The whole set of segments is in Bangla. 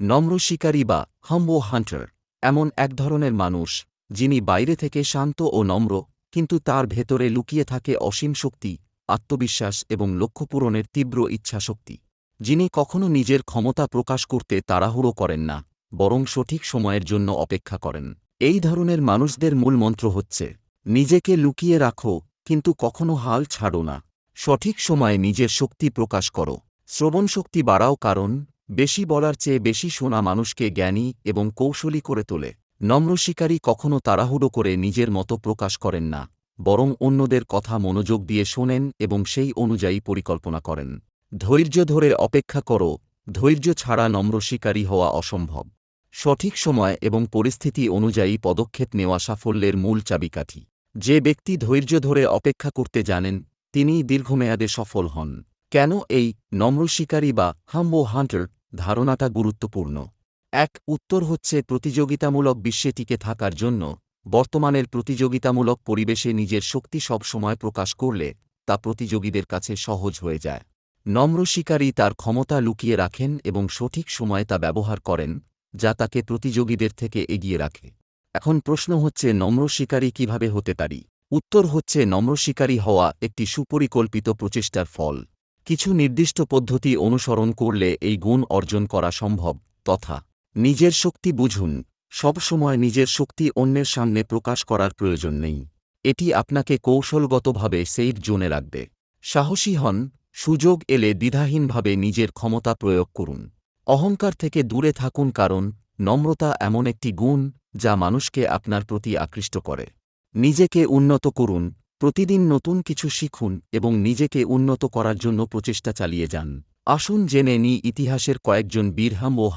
নম্র শিকারী বা হাম্বো হান্টার এমন এক ধরনের মানুষ, যিনি বাইরে থেকে শান্ত ও নম্র, কিন্তু তার ভেতরে লুকিয়ে থাকে অসীম শক্তি, আত্মবিশ্বাস এবং লক্ষ্যপূরণের তীব্র ইচ্ছাশক্তি যিনি কখনো নিজের ক্ষমতা প্রকাশ করতে তাড়াহুড়ো করেন না, বরং সঠিক সময়ের জন্য অপেক্ষা করেন। এই ধরনের মানুষদের মূল মন্ত্র হচ্ছে, নিজেকে লুকিয়ে রাখো, কিন্তু কখনো হাল ছাড়ো না। সঠিক সময়ে নিজের শক্তি প্রকাশ করো। শ্রবণ শক্তি বাড়াও কারণ বেশি বলার চেয়ে বেশি শোনা মানুষকে জ্ঞানী এবং কৌশলী করে তোলে। নম্র শিকারী কখনো তাড়াহুড়ো করে নিজের মতো প্রকাশ করেন না, বরং অন্যদের কথা মনোযোগ দিয়ে শোনেন এবং সেই অনুযায়ী পরিকল্পনা করেন। ধৈর্য ধরে অপেক্ষা করো, ধৈর্য ছাড়া নম্র শিকারী হওয়া অসম্ভব। সঠিক সময় এবং পরিস্থিতি অনুযায়ী পদক্ষেপ নেওয়া সাফল্যের মূল চাবিকাঠি। যে ব্যক্তি ধৈর্য ধরে অপেক্ষা করতে জানেন, তিনিই দীর্ঘমেয়াদে সফল হন। কেন এই নম্র শিকারী বা হাম্বো হান্টার ধারণাটা গুরুত্বপূর্ণ। এক, উত্তর হচ্ছে প্রতিযোগিতামূলক বিশ্বে টিকে থাকার জন্য, বর্তমানের প্রতিযোগিতামূলক পরিবেশে নিজের শক্তি সবসময় প্রকাশ করলে তা প্রতিযোগীদের কাছে সহজ হয়ে যায়। নম্র শিকারী তার ক্ষমতা লুকিয়ে রাখেন এবং সঠিক সময়ে তা ব্যবহার করেন, যা তাকে প্রতিযোগীদের থেকে এগিয়ে রাখে। এখন প্রশ্ন হচ্ছে নম্র শিকারী কীভাবে হতে পারি? উত্তর হচ্ছে নম্র শিকারী হওয়া একটি সুপরিকল্পিত প্রচেষ্টার ফল। কিছু নির্দিষ্ট পদ্ধতি অনুসরণ করলে এই গুণ অর্জন করা সম্ভব, তথা নিজের শক্তি বুঝুন সবসময় নিজের শক্তি অন্যের সামনে প্রকাশ করার প্রয়োজন নেই। এটি আপনাকে কৌশলগতভাবে সেইফ জোনে রাখবে। সাহসী হন, সুযোগ এলে দ্বিধাহীনভাবে নিজের ক্ষমতা প্রয়োগ করুন। অহংকার থেকে দূরে থাকুন কারণ নম্রতা এমন একটি গুণ যা মানুষকে আপনার প্রতি আকৃষ্ট করে। নিজেকে উন্নত করুন প্রতিদিন নতুন কিছু শিখুন এবং নিজেকে উন্নত করার জন্য প্রচেষ্টা চালিয়ে যান। আসুন জেনে নি ইতিহাসের কয়েকজন বীরহাম ও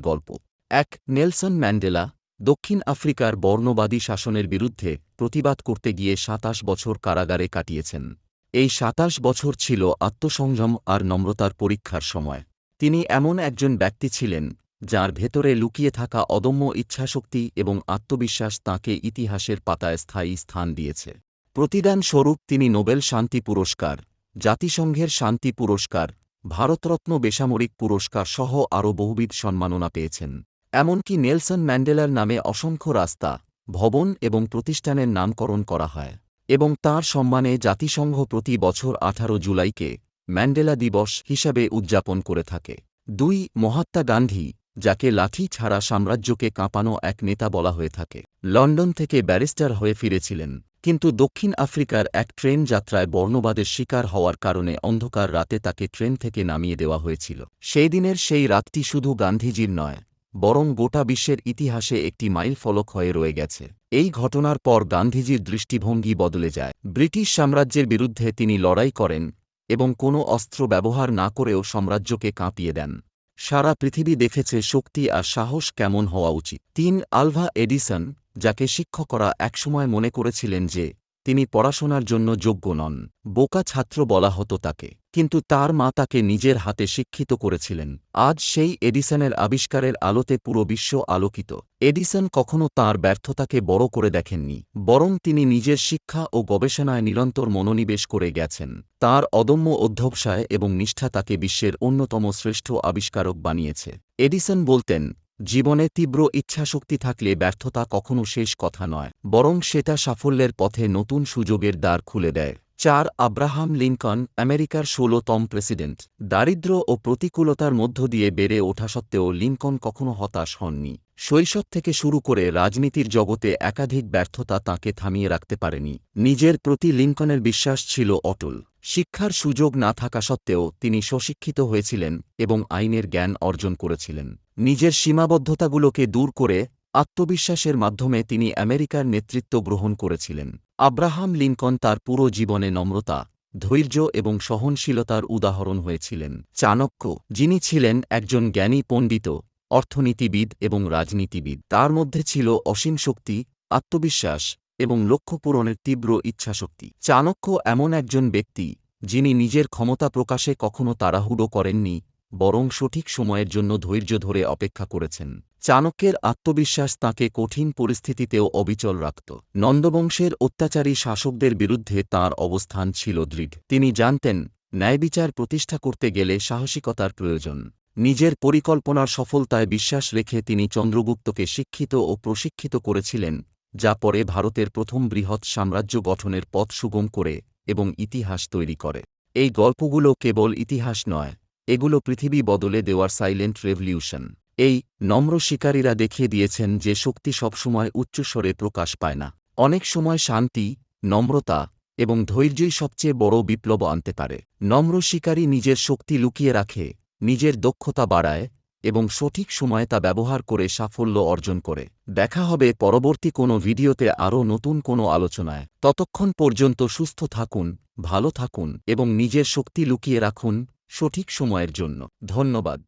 গল্প। এক, নেলসন ম্যান্ডেলা, দক্ষিণ আফ্রিকার বর্ণবাদী শাসনের বিরুদ্ধে প্রতিবাদ করতে গিয়ে সাতাশ বছর কারাগারে কাটিয়েছেন। এই সাতাশ বছর ছিল আত্মসংযম আর নম্রতার পরীক্ষার সময়। তিনি এমন একজন ব্যক্তি ছিলেন, যার ভেতরে লুকিয়ে থাকা অদম্য ইচ্ছাশক্তি এবং আত্মবিশ্বাস তাঁকে ইতিহাসের পাতায় স্থায়ী স্থান দিয়েছে। প্রতিদান স্বরূপ তিনি নোবেল শান্তি পুরস্কার, জাতিসংঘের শান্তি পুরস্কার, ভারতরত্ন বেসামরিক পুরস্কার সহ আরও বহুবিধ সম্মাননা পেয়েছেন। এমনকি নেলসন ম্যান্ডেলার নামে অসংখ্য রাস্তা, ভবন এবং প্রতিষ্ঠানের নামকরণ করা হয় এবং তার সম্মানে জাতিসংঘ প্রতি বছর আঠারো জুলাইকে ম্যান্ডেলা দিবস হিসাবে উদযাপন করে থাকে। দুই, মহাত্মা গান্ধী, যাকে লাঠি ছাড়া সাম্রাজ্যকে কাঁপানো এক নেতা বলা হয়ে থাকে, লন্ডন থেকে ব্যারিস্টার হয়ে ফিরেছিলেন। কিন্তু দক্ষিণ আফ্রিকার এক ট্রেন যাত্রায় বর্ণবাদের শিকার হওয়ার কারণে অন্ধকার রাতে তাকে ট্রেন থেকে নামিয়ে দেওয়া হয়েছিল। সেই দিনের সেই রাতটি শুধু গান্ধীজির নয়, বরং গোটা বিশ্বের ইতিহাসে একটি মাইল ফলক হয়ে রয়ে গেছে। এই ঘটনার পর গান্ধীজির দৃষ্টিভঙ্গি বদলে যায়। ব্রিটিশ সাম্রাজ্যের বিরুদ্ধে তিনি লড়াই করেন এবং কোনো অস্ত্র ব্যবহার না করেও সাম্রাজ্যকে কাঁপিয়ে দেন। সারা পৃথিবী দেখেছে শক্তি আর সাহস কেমন হওয়া উচিত। তিন, আলভা এডিসন, যাকে শিক্ষকরা একসময় মনে করেছিলেন যে তিনি পড়াশোনার জন্য যোগ্য নন, বোকা ছাত্র বলা হতো তাকে। কিন্তু তার মা তাকে নিজের হাতে শিক্ষিত করেছিলেন। আজ সেই এডিসনের আবিষ্কারের আলোতে পুরো বিশ্ব আলোকিত। এডিসন কখনো তার ব্যর্থতাকে বড় করে দেখেননি, বরং তিনি নিজের শিক্ষা ও গবেষণায় নিরন্তর মনোনিবেশ করে গেছেন। তার অদম্য অধ্যবসায় এবং নিষ্ঠা তাকে বিশ্বের অন্যতম শ্রেষ্ঠ আবিষ্কারক বানিয়েছে। এডিসন বলতেন জীবনে তীব্র ইচ্ছাশক্তি থাকলে ব্যর্থতা কখনো শেষ কথা নয়, বরং সেটা সাফল্যের পথে নতুন সুযোগের দ্বার খুলে দেয়। চার, আব্রাহাম লিঙ্কন আমেরিকার ষোলোতম প্রেসিডেন্ট। দারিদ্র ও প্রতিকূলতার মধ্য দিয়ে বেড়ে ওঠা সত্ত্বেও লিঙ্কন কখনো হতাশ হননি। শৈশব থেকে শুরু করে রাজনীতির জগতে একাধিক ব্যর্থতা তাঁকে থামিয়ে রাখতে পারেনি। নিজের প্রতি লিঙ্কনের বিশ্বাস ছিল অটল। শিক্ষার সুযোগ না থাকা সত্ত্বেও তিনি স্বশিক্ষিত হয়েছিলেন এবং আইনের জ্ঞান অর্জন করেছিলেন। নিজের সীমাবদ্ধতাগুলোকে দূর করে আত্মবিশ্বাসের মাধ্যমে তিনি আমেরিকার নেতৃত্ব গ্রহণ করেছিলেন। আব্রাহাম লিঙ্কন তার পুরো জীবনে নম্রতা, ধৈর্য এবং সহনশীলতার উদাহরণ হয়েছিলেন। চাণক্য, যিনি ছিলেন একজন জ্ঞানী পণ্ডিত, অর্থনীতিবিদ এবং রাজনীতিবিদ, তার মধ্যে ছিল অসীম শক্তি, আত্মবিশ্বাস এবং লক্ষ্য পূরণের তীব্র ইচ্ছাশক্তি। চাণক্য এমন একজন ব্যক্তি, যিনি নিজের ক্ষমতা প্রকাশে কখনো তাড়াহুড়ো করেননি, বরং সঠিক সময়ের জন্য ধৈর্য ধরে অপেক্ষা করেছেন। চাণক্যের আত্মবিশ্বাস তাঁকে কঠিন পরিস্থিতিতেও অবিচল রাখত। নন্দবংশের অত্যাচারী শাসকদের বিরুদ্ধে তার অবস্থান ছিল দৃঢ়। তিনি জানতেন ন্যায়বিচার প্রতিষ্ঠা করতে গেলে সাহসিকতার প্রয়োজন। নিজের পরিকল্পনার সফলতায় বিশ্বাস রেখে তিনি চন্দ্রগুপ্তকে শিক্ষিত ও প্রশিক্ষিত করেছিলেন যা পরে ভারতের প্রথম বৃহৎ সাম্রাজ্য গঠনের পথ সুগম করে এবং ইতিহাস তৈরি করে। এই গল্পগুলো কেবল ইতিহাস নয়, এগুলো পৃথিবী বদলে দেওয়ার সাইলেন্ট রেভলিউশন। এই নম্র শিকারীরা দেখিয়ে দিয়েছেন যে শক্তি সবসময় উচ্চস্বরে প্রকাশ পায় না। অনেক সময় শান্তি, নম্রতা এবং ধৈর্যই সবচেয়ে বড় বিপ্লব আনতে পারে। নম্র শিকারী নিজের শক্তি লুকিয়ে রাখে, নিজের দক্ষতা বাড়ায় এবং সঠিক সময়ে তা ব্যবহার করে সাফল্য অর্জন করে। দেখা হবে পরবর্তী কোনো ভিডিওতে আরও নতুন কোনো আলোচনায়। ততক্ষণ পর্যন্ত সুস্থ থাকুন, ভালো থাকুন এবং নিজের শক্তি লুকিয়ে রাখুন সঠিক সময়ের জন্য। ধন্যবাদ।